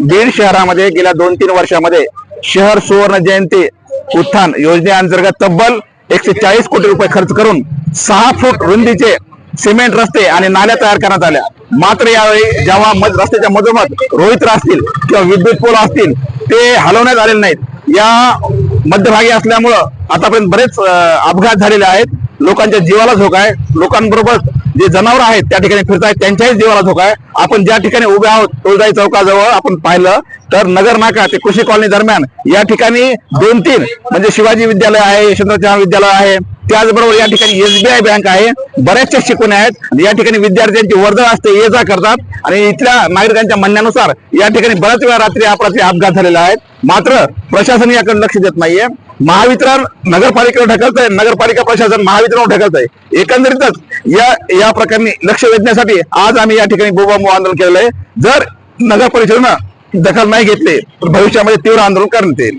बीड शहरामध्ये गेल्या दोन तीन वर्षामध्ये शहर सुवर्ण जयंती उत्थान योजनेअंतर्गत तब्बल एकशे चाळीस कोटी रुपये खर्च करून सहा फूट रुंदीचे सिमेंट रस्ते आणि नाल्या तयार करण्यात आल्या. मात्र यावेळी जेव्हा मध रस्त्याच्या मधोमध रोहित्र असतील किंवा विद्युत पोल असतील ते हलवण्यात आलेले नाहीत. या मध्यभागी असल्यामुळं आतापर्यंत बरेच अपघात झालेले आहेत. लोकांच्या जीवाला धोका आहे. लोकांबरोबर जे जनावर आहेत त्या ठिकाणी फिरतायत त्यांच्याही जीवाला धोका आहे. आपण ज्या ठिकाणी उभे आहोत तुळजाई चौकाजवळ आपण पाहिलं तर नगर नाका ते कृषी कॉलनी दरम्यान या ठिकाणी दोन तीन म्हणजे शिवाजी विद्यालय आहे यशवंतराव विद्यालय आहे त्याचबरोबर या ठिकाणी एसबीआय बँक आहे बऱ्याचशा शिकवण्या आहेत. या ठिकाणी विद्यार्थ्यांची वर्दळ असते ये जा करतात. आणि इथल्या नागरिकांच्या म्हणण्यानुसार या ठिकाणी बऱ्याच वेळा रात्री अपरात्री अपघात झालेला आहेत मात्र प्रशासन याकडे लक्ष देत नाहीये. महावितरण नगरपालिकेवर ढकलत आहे नगरपालिका प्रशासन महावितरण ढकलत आहे एकंदरीतच या या प्रकरणी लक्ष वेधण्यासाठी आज आम्ही या ठिकाणी बोबांबो आंदोलन केलेलं आहे. जर नगर परिषदेनं दखल नाही घेतली तर भविष्यामध्ये तीव्र आंदोलन करण्यात येईल.